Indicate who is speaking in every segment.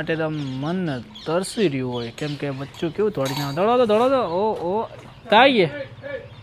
Speaker 1: માટે તો મન તરસી રહ્યું હોય. કેમ કે બચ્ચું કેવું દોડીને ના દોડો તો દોડો તો. ઓ ઓ. તાઈએ.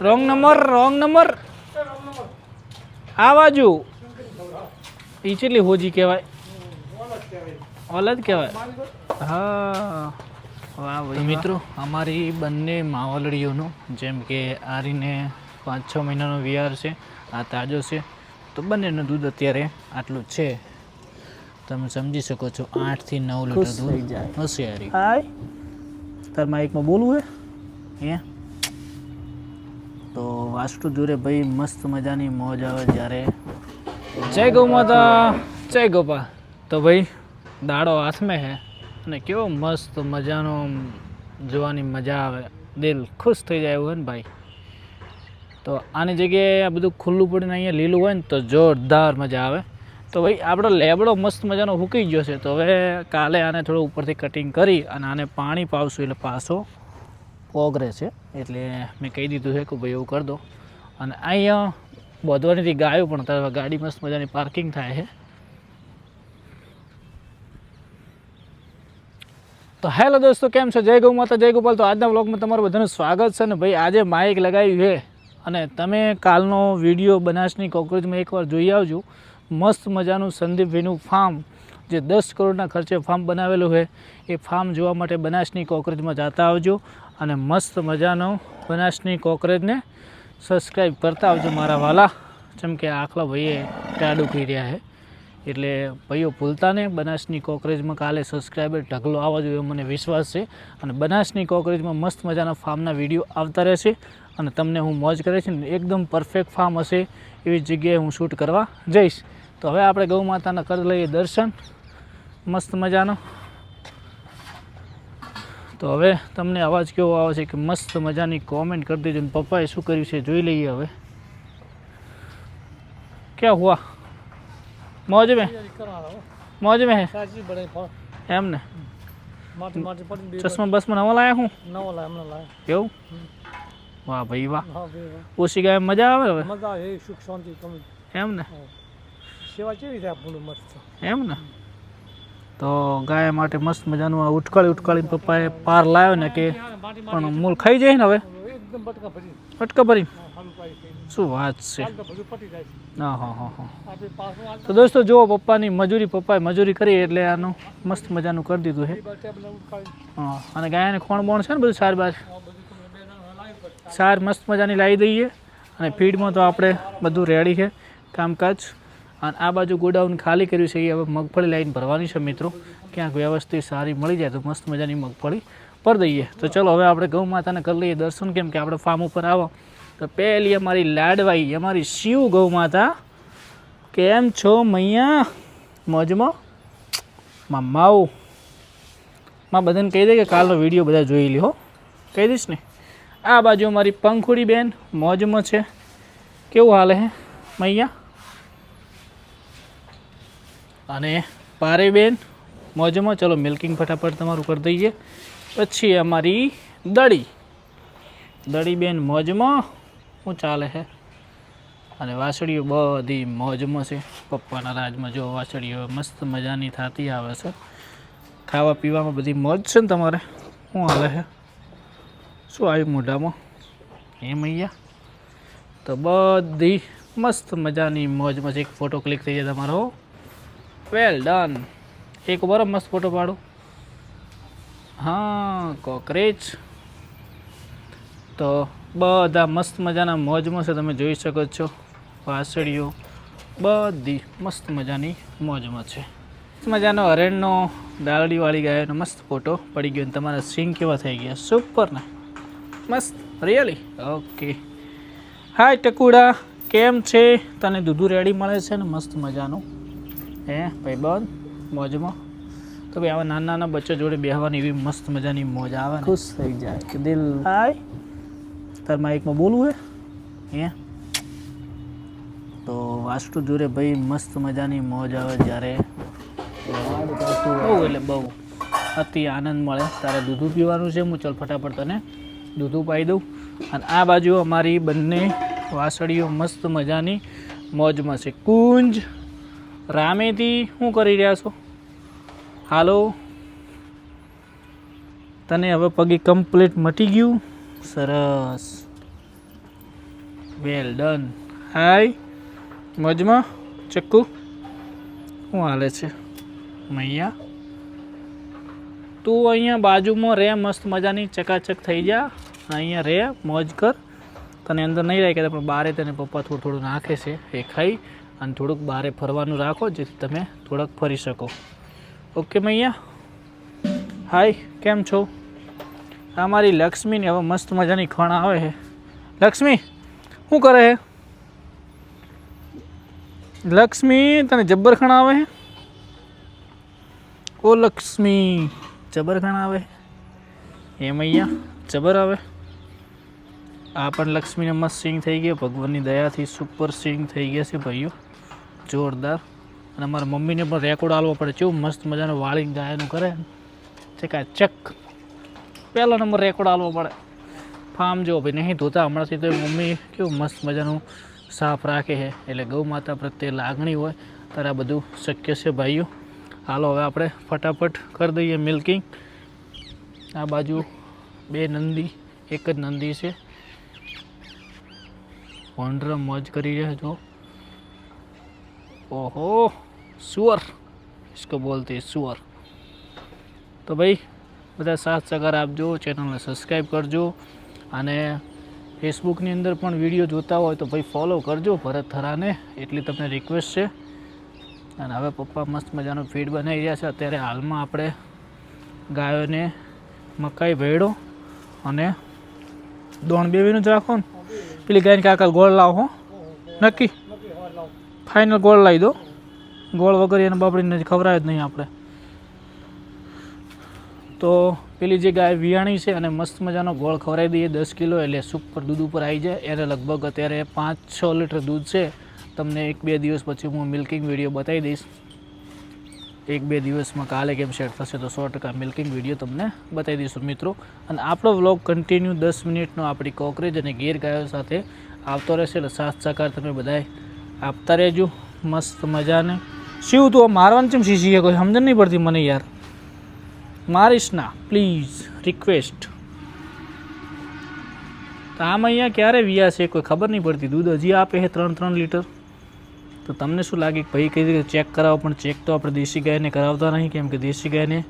Speaker 1: Wrong number wrong number. આ બાજુ. ઈ ચેટલી હોજી કહેવાય? ઓલ જ કહેવાય. હા. વાહ ભાઈ મિત્રો અમારી બંને માવલડીઓનું જેમ કે આરીને પાંચ છ મહિનાનો વિહાર છે આ તાજો છે તો બંનેનું દૂધ અત્યારે આટલું છે. તમે સમજી શકો છો આઠથી નવ લીટર દૂધ હોશિયારી. હાય. તાર માઇકમાં બોલવું હે? હે? તો વાસ્તુ જોરે ભાઈ મસ્ત મજાની મોજ આવે જ્યારે. જય ગૌ માતા જય ગોપા તો ભાઈ દાડો હાથમાં હે અને કેવો મસ્ત મજાનો જોવાની મજા આવે. દિલ ખુશ થઈ જાય એવું હોય ને ભાઈ? તો આની જગ્યાએ આ બધું ખુલ્લું પડીને અહીંયા લીલું હોય ને તો જોરદાર મજા આવે. તો ભાઈ, આપણો લેબડો મસ્ત મજાનો હૂકી ગયો છે. તો હવે કાલે આને થોડું ઉપરથી કટિંગ કરી અને આને પાણી પાવશું એટલે પાછો ઓગરે છે. એટલે મેં કહી દીધું છે કે ભાઈ એવું કરી દો. અને અહીંયા બોધવાનીથી ગાયો પણ તારે ગાડી મસ્ત મજાની પાર્કિંગ થાય છે. તો હેલો દોસ્તો, કેમ છો? જય ગૌ માતા, જય ગોપાલ. તો આજના વ્લોગમાં તમારું બધાનું સ્વાગત છે ને ભાઈ, આજે માઇક લગાવ્યું છે. અને તમે કાલનો વીડિયો બનાસની કોકરોચમાં એકવાર જોઈ આવજો. મસ્ત મજાનું સંદીપભાઈનું ફાર્મ જે દસ કરોડના ખર્ચે ફાર્મ બનાવેલું છે, એ ફાર્મ જોવા માટે બનાસની કોકરેજમાં જતા આવજો અને મસ્ત મજાનો બનાસની કોકરેજને સબસ્ક્રાઈબ કરતા આવજો મારા વાલા. જેમ કે આખલા ભાઈએ ટાડું કરી રહ્યા છે. એટલે ભાઈઓ ભૂલતા નહીં, બનાસની કોકરેજમાં કાલે સબસ્ક્રાઈબર ઢગલો આવવા જોઈએ મને વિશ્વાસ છે. અને બનાસની કોકરેજમાં મસ્ત મજાના ફાર્મના વીડિયો આવતા રહેશે અને તમને હું મોજ કરે છે ને, એકદમ પરફેક્ટ ફાર્મ હશે એવી જગ્યાએ હું શૂટ કરવા જઈશ. તો હવે આપણે ગૌ માતાના કરી લઈએ દર્શન. મસ્ત મજાનો. તો હવે તમને અવાજ કેવો આવે છે કે મસ્ત મજાની કોમેન્ટ કરી દેજો ને પપ્પાએ શું કર્યું છે જોઈ લઈએ હવે. ક્યાં હુઆ? મોજ મેં મોજ મેં એમ ને. ચશ્મા બસમાં નવા લાયા હું?
Speaker 2: નવો લાયા હમણાં લાય.
Speaker 1: એવું? વાહ ભાઈ વાહ. ઓછી ગાય મજા આવે હવે?
Speaker 2: મજા આવે સુખ શાંતિ
Speaker 1: એમ ને?
Speaker 2: સેવા કેવી રીતે આપણું મસ્ત?
Speaker 1: એમ ને? તો ગાય માટે મસ્ત મજાનું આ ઉટકાળી ઉટકાળી પપ્પાએ પાર લાવ્યો ને કે પણ મૂળ ખાઈ જાય ને હવે?
Speaker 2: બટકા ભરી.
Speaker 1: શું વાત છે? હા હા હા હા. તો દોસ્તો જુઓ પપ્પાની મજૂરી પપ્પાએ મજૂરી કરી એટલે આનું મસ્ત મજાનું કરી દીધું છે હા અને ગાયને ખોણ બોણ છે ને બધું સાર બાર? સાર મસ્ત મજાની લાવી દઈએ. અને ફીડમાં તો આપણે બધું રેડી છે. કામકાજ અને આ બાજુ ગોડાઉન ખાલી કર્યું છે, એ હવે મગફળી લાઈન ભરવાની છે મિત્રો. ક્યાંક વ્યવસ્થિત સારી મળી જાય તો મસ્ત મજાની મગફળી પર દઈએ. તો ચલો, હવે આપણે ગૌ માતાને કરી લઈએ દર્શન, કેમ કે આપણે ફાર્મ ઉપર આવો. તો પહેલી અમારી લાડવાઈ, અમારી શિવ ગૌ માતા. કેમ છો મૈયા? મોજમાં? માં માવ. માં બધાને કહી દે કે કાલનો વીડિયો બધા જોઈ લ્યો કહી દઈશ ને. આ બાજુ અમારી પંખુડી બેન મોજમાં છે. કેવું હાલે હે મૈયા? અને પારે બેન, મોજમાં ચલો મિલ્કિંગ ફટાફટ તમારું કરી દઈએ. પછી અમારી દડી દડી બેન, મોજમાં શું ચાલે છે અને વાસળીઓ બધી મોજમાં છે. પપ્પાના રાજમાં જો વાસળીઓ મસ્ત મજાની થતી આવે છે. ખાવા પીવામાં બધી મોજ છે ને તમારે? શું હાલે છે શું આવ્યું મોઢામાં? એમ અહીંયા? તો બધી મસ્ત મજાની મોજમાં છે એક ફોટો ક્લિક થઈ જાય તમારો. વેલ ડન એક બરો મસ્ત ફોટો પાડો. હા કોકરેચ તો બધા મસ્ત મજાના મોજમાં છે, તમે જોઈ શકો છો. વાસળીઓ બધી મસ્ત મજાની મોજમાં છે. મસ્ત મજાનો હરેણનો ડાળડીવાળી ગાયનો મસ્ત ફોટો પડી ગયો તમારા સિંગ કેવા થઈ ગયા? સુપર ને? મસ્ત? રિયલી ઓકે હાય ટકુડા, કેમ છે? તને દૂધું રેડી મળે છે ને મસ્ત મજાનું? હે ભાઈબંધ મોજમાં? તો ભાઈ આવા નાના નાના બચ્ચા જોડે બેહવાની એવી મસ્ત મજાની મોજ આવે ને. ખુશ થઈ જાય કે દિલ હાય. તાર માઇકમાં બોલવું હે? હે? તો વાસ્તુ જોડે ભાઈ મસ્ત મજાની મોજ આવે જ્યારે બહુ એટલે બહુ. અતિ આનંદ મળે. તારે દૂધું પીવાનું છે હું ચાલ ફટાફટ તને દૂધું પાઈ દઉં. અને આ બાજુ અમારી બંને વાસળીઓ મસ્ત મજાની મોજમાં છે. કુંજ! રામેથી શું કરી રહ્યા છો? હાલો? તને હવે પગે કમ્પ્લીટ મટી ગયું? સરસ. વેલ ડન હાય મજમાં? ચક્કુ? શું હાલે છે? મૈયા? તું અહીંયા બાજુમાં રે, મસ્ત મજાની ચકાચક થઈ જા. અહીંયા રે, મોજ કર. તને અંદર નહીં રાખે પણ બારે તને પપ્પા થોડું થોડું નાખે છે, એ ખાઈ. અને થોડુંક બહારે ફરવાનું રાખો જેથી તમે થોડાક ફરી શકો. ઓકે, મૈયા? હાય, કેમ છો? આ મારી લક્ષ્મીની હવે મસ્ત મજાની ખણ આવે છે. લક્ષ્મી, શું કરે છે? લક્ષ્મી, તને જબ્બર ખણ આવે છે? ઓ લક્ષ્મી જબર આવે એ મૈયા જબર આવે? આ પણ લક્ષ્મીને મસ્ત સિંગ થઈ ગયો. ભગવાનની દયાથી સુપર સિંગ થઈ ગયા છે ભાઈઓ. જોરદાર. અને મારા મમ્મીને પણ રેકોર્ડ આલવો પડે. કેવું મસ્ત મજાનું વાળીને ગાયનું કરે. ચકા ચક. પહેલો નંબર રેકોર્ડ આલવો પડે. ફાર્મ જો ભાઈ, નહીં ધોતા હમણાંથી તો મમ્મી કેવું મસ્ત મજાનું સાફ રાખે છે. એટલે ગૌ માતા પ્રત્યે લાગણી હોય, ત્યારે આ બધું શક્ય છે ભાઈઓ. હાલો, હવે આપણે ફટાફટ કરી દઈએ મિલ્કિંગ આ બાજુ બે નંદી, એક જ નંદી છે. વંડર મોજ કરી રહ્યા છો ઓહો સુઅર इसको बोलते हैं सुअर તો ભાઈ બધા સાથ સહકાર આપજો ચેનલને સબસ્ક્રાઈબ કરજો અને ફેસબુકની અંદર પણ વિડીયો જોતા હોય તો ભાઈ ફોલો કરજો ભરત થરાને એટલી તમને રિક્વેસ્ટ છે અને હવે પપ્પા મસ્ત મજાનું ફીડ બનાવી રહ્યા છે અત્યારે હાલમાં આપણે ગાયોને મકાઈ ભેડો અને દોણ બેવીનું જ રાખો ને પેલી ગાયને કાકા ગોળ લાવો હો નક્કી
Speaker 2: નક્કી હવા લાવ
Speaker 1: ફાઇનલ ગોળ લાવી દો. ગોળ વગર એને બાપડીને ખવરાય જ નહીં આપણે. તો પેલી જે ગાય વિયાણી છે અને મસ્ત મજાનો ગોળ ખવડાવી દઈએ. દસ કિલો એટલે સુપર દૂધ ઉપર આવી જાય. એને લગભગ અત્યારે પાંચ છ લીટર દૂધ છે. તમને એક બે દિવસ પછી હું મિલ્કિંગ વીડિયો બતાવી દઈશ. એક બે દિવસમાં કાલે કેમ શેર થશે તો સો ટકા મિલ્કિંગ વીડિયો તમને બતાવી દઈશું મિત્રો. અને આપણો વ્લોગ કન્ટિન્યુ દસ મિનિટનો આપણી કોકરેજ અને ગેર ગાયો સાથે આવતો રહેશે. એટલે સાથ સહકાર તમે બધાય આપતા રહેજો, મસ્ત મજાને. શિવ તું મારવાનું ચેમ શીશી કોઈ સમજણ નહીં પડતી મને યાર? મારીશ ના પ્લીઝ રિક્વેસ્ટ તો આમ અહીંયા ક્યારે વ્યા છે કોઈ ખબર નહીં પડતી. દૂધ હજી આપે છે ત્રણ ત્રણ લીટર. તો તમને શું લાગે ભાઈ કઈ રીતે ચેક કરાવો? પણ ચેક તો આપણે દેશી ગાયને કરાવતા નહીં, કેમ કે દેશી ગાયને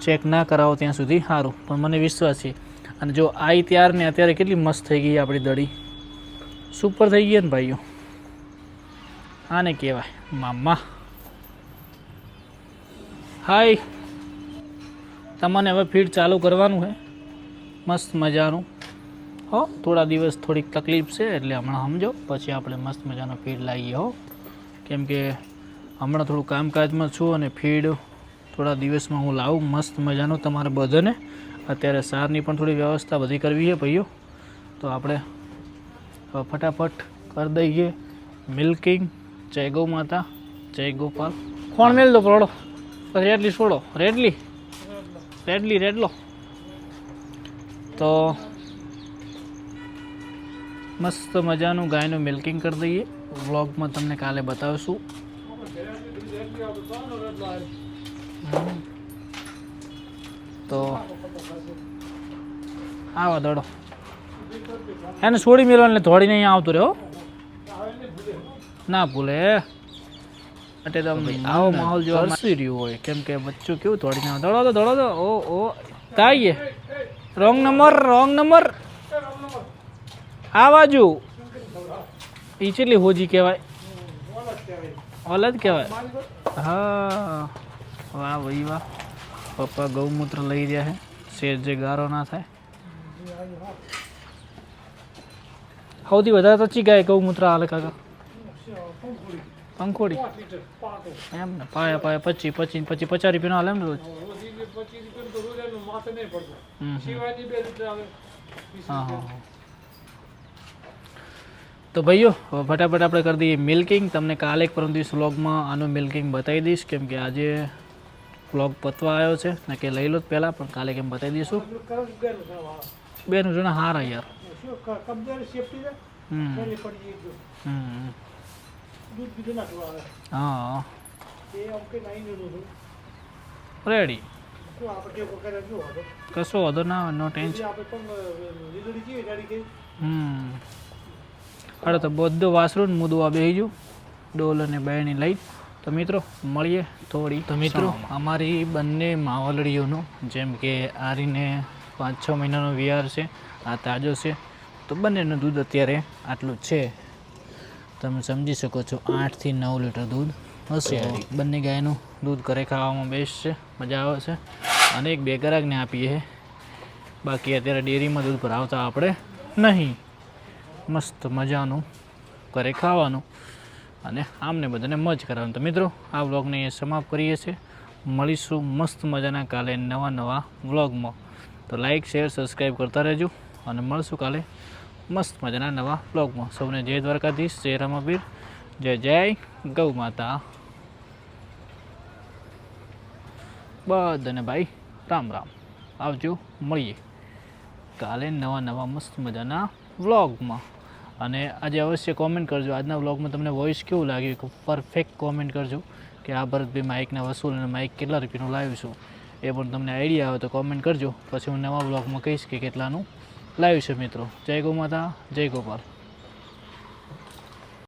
Speaker 1: ચેક ના કરાવો ત્યાં સુધી સારું. પણ મને વિશ્વાસ છે. અને જો આવી ત્યાર ને અત્યારે કેટલી મસ્ત થઈ ગઈ આપણી દડી સુપર થઈ ગઈ ને ભાઈઓ. આને કહેવાય મામા. હાય. તમને હવે ફીડ ચાલુ કરવાનું છે મસ્ત મજાનું. હો, થોડા દિવસ થોડીક તકલીફ છે એટલે હમણાં સમજો. પછી આપણે મસ્ત મજાનો ફીડ લાવીએ હો. કેમ કે હમણાં થોડું કામકાજમાં છું અને ફીડ થોડા દિવસમાં હું લાવું. મસ્ત મજાનું તમારા બધાને. અત્યારે સારની પણ થોડી વ્યવસ્થા બધી કરવી છે ભાઈઓ. તો આપણે ફટાફટ કરી દઈએ. મિલ્કિંગ. જય ગૌ માતા, જય ગોપાલ. કોણ મેલ દો પરોડો રેડલી છોડો. રેડલી? રેડલી, રેડલો. તો મસ્ત મજાનું ગાયનું મિલ્કિંગ કરી દઈએ. વ્લોગમાં તમને કાલે બતાવશું. તો આવા દડો એને છોડી મેળવાને થોડી નહીં આવતું રહ્યો ના ભૂલે. એટલે તમે આવો માહોલ જોવા હસી રહ્યું હોય. કેમ કે બચ્ચું કેવું થોડી ના દોડો તો દોડો તો. ઓ ઓ. તાઈએ. Wrong number wrong number. આ બાજુ. ઈ ચેટલી હોજી કહેવાય? ઓલ જ કહેવાય. હા. વાહ ભાઈ વાહ. પપ્પા ગૌમૂત્ર લઈ રહ્યા છે. શેર જે ગારો ના થાય. સૌથી વધારે તો ચી ગાય ગૌમૂત્ર હાલે કાકા? પંખોડી. એમ ને પાયા પાયા પચી પચી પછી પચાસ રૂપિયાનો હાલે એમ ને રોજ? હા હા. તો ભાઈઓ ફટાફટ આપણે કરી દઈએ મિલ્કિંગ. તમને કાલે એક પરમ દિવસ વ્લોગમાં આનું મિલ્કિંગ બતાવી દઈશ કેમ કે આજે વ્લોગ પતવા આવ્યો છે. ને કે લઈ લો પહેલાં પણ કાલે કેમ બતાવી દઈશું? બેન જણા હારા યાર. હમ હમ.
Speaker 2: દૂધ આવે
Speaker 1: હા.
Speaker 2: એ નાઈ હતું.
Speaker 1: રેડી. કશો વાંધો ના નો ટેન્શન. હમ. હાડો તો બધું વાસરું ને આ બેહી ગયું ડોલ અને બેની લઈ. તો મિત્રો મળીએ થોડી તો મિત્રો અમારી બંને માવલડીઓનું જેમ કે આરીને પાંચ છ મહિનાનો વિહાર છે આ તાજો છે તો બંનેનું દૂધ અત્યારે આટલું જ છે. તમે સમજી શકો છો આઠથી નવ લીટર દૂધ હશે. બંને ગાયનું દૂધ ઘરે ખાવામાં બેસ્ટ છે મજા આવે છે. અને એક બે ગ્રાહકને આપીએ. બાકી અત્યારે ડેરીમાં દૂધ ભરાવતા આપણે નહીં. મસ્ત મજાનું ઘરે ખાવાનું અને આમને બધાને મજ કરવાનું તો મિત્રો આ વ્લોગને એ સમાપ્ત કરીએ છીએ. મળીશું મસ્ત મજાના કાલે નવા નવા વ્લોગમાં. તો લાઇક શેર સબસ્ક્રાઈબ કરતા રહેજો અને મળશું કાલે મસ્ત મજાના નવા વ્લોગમાં સૌને જય દ્વારકાધીશ, જય રામાપીર જય જય ગૌ માતા. બધાને ભાઈ રામ રામ. આવજો, મળીએ. કાલે નવા નવા મસ્ત મજાના વ્લોગમાં અને આજે અવશ્ય કોમેન્ટ કરજો. આજના વ્લોગમાં તમને વોઇસ કેવું લાગ્યું પરફેક્ટ કોમેન્ટ કરજો. કે આ ભરતભાઈ માઇકના વસૂલ અને માઇક કેટલા રૂપિયાનું લાવ્યું છું એ પણ તમને આઈડિયા આવે તો કોમેન્ટ કરજો. પછી હું નવા વ્લોગમાં કહીશ કે કેટલાનું. લાવ્યું છે મિત્રો. જય ગૌ માતા જય ગોપાલ.